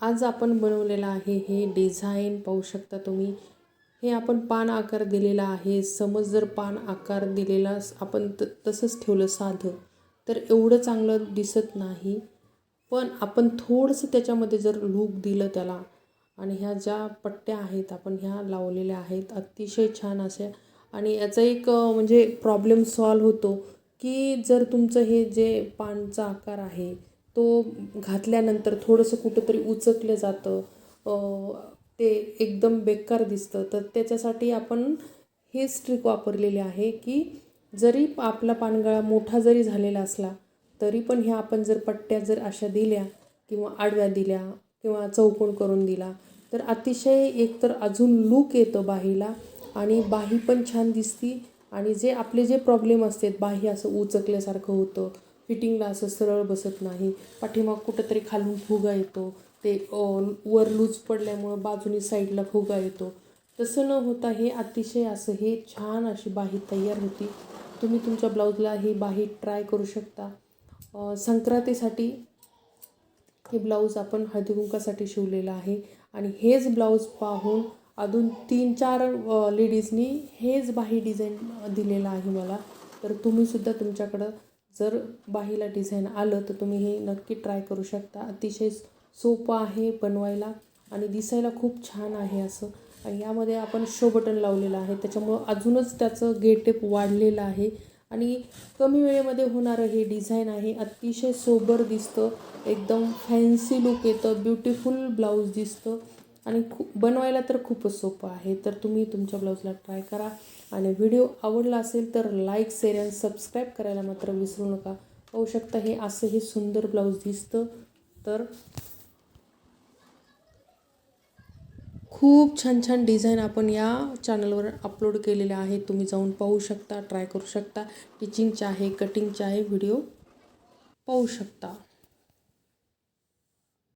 आज आपण बनवलेलं आहे हे डिझाईन पाहू शकता तुम्ही. हे आपण पान आकार दिलेला आहे. समज जर पान आकार दिलेला आपण त तसंच ठेवलं साधं तर एवढं चांगलं दिसत नाही. पण आपण थोडंसं त्याच्यामध्ये जर लूक दिलं त्याला आणि ह्या ज्या पट्ट्या आहेत आपण ह्या लावलेल्या आहेत अतिशय छान अशा. आणि याचा एक म्हणजे प्रॉब्लेम सॉल्व होतो की जर तुमचं हे जे पानचा आकार आहे तो घातल्यानंतर थोडंसं कुठंतरी उचकलं जातं. ते एकदम बेकार दिसतं. तर त्याच्यासाठी आपण हेच ट्रिक वापरलेली आहे की जरी आपला पानगळा मोठा जरी झालेला असला तरी पण ह्या आपण जर पट्ट्या जर अशा दिल्या किंवा आडव्या दिल्या किंवा चौकोन करून दिला तर अतिशय एकतर अजून लूक येतं बाहीला आणि बाही पण छान दिसती आणि जे आपले जे प्रॉब्लेम असतात बाही असं उचकल्यासारखं होतं. फिटिंगला असं सरळ बसत नाही. पाठीमाग कुठंतरी खालून फुगा येतो. ते वर लूज पडल्यामुळं बाजूनी साईडला फुगा येतो. तसं न होता हे अतिशय असं हे छान अशी बाही तयार होती. तुम्ही तुमच्या ब्लाऊजला ही बाही ट्राय करू शकता. संक्रांतीसाठी हे ब्लाऊज आपण हळदीकुंकासाठी शिवलेलं आहे. आणि हेच ब्लाऊज पाहून अजून तीन चार लेडीजनी हेच बाही डिझाईन दिलेलं आहे मला. तर तुम्हीसुद्धा तुमच्याकडं जर बाहीला डिझाईन आलं तर तुम्ही हे नक्की ट्राय करू शकता. अतिशय सोपं आहे बनवायला आणि दिसायला खूप छान आहे असं. आणि यामध्ये आपण शो बटन लावलेलं आहे. त्याच्यामुळं अजूनच त्याचं गेटेप वाढलेलं आहे. आणि कमी वेळेमध्ये होणारं हे डिझाईन आहे. अतिशय सोबर दिसतं. एकदम फॅन्सी लुक येतं. ब्युटिफुल ब्लाऊज दिसतं. आणि खूप बनवायला तर खूपच सोपं आहे. तर तुम्ही तुमच्या ब्लाऊजला ट्राय करा. आणि व्हिडिओ आवडला असेल तर लाईक शेअर आणि सबस्क्राईब करायला मात्र विसरू नका. पाहू शकता हे असं हे सुंदर ब्लाऊज दिसतं. तर खूप छान छान डिझाईन आपण या चॅनलवर अपलोड केलेले आहे तुम्ही जाऊन पाहू शकता ट्राय करू शकता. टिचिंगचे आहे कटिंगचे आहे व्हिडिओ पाहू शकता.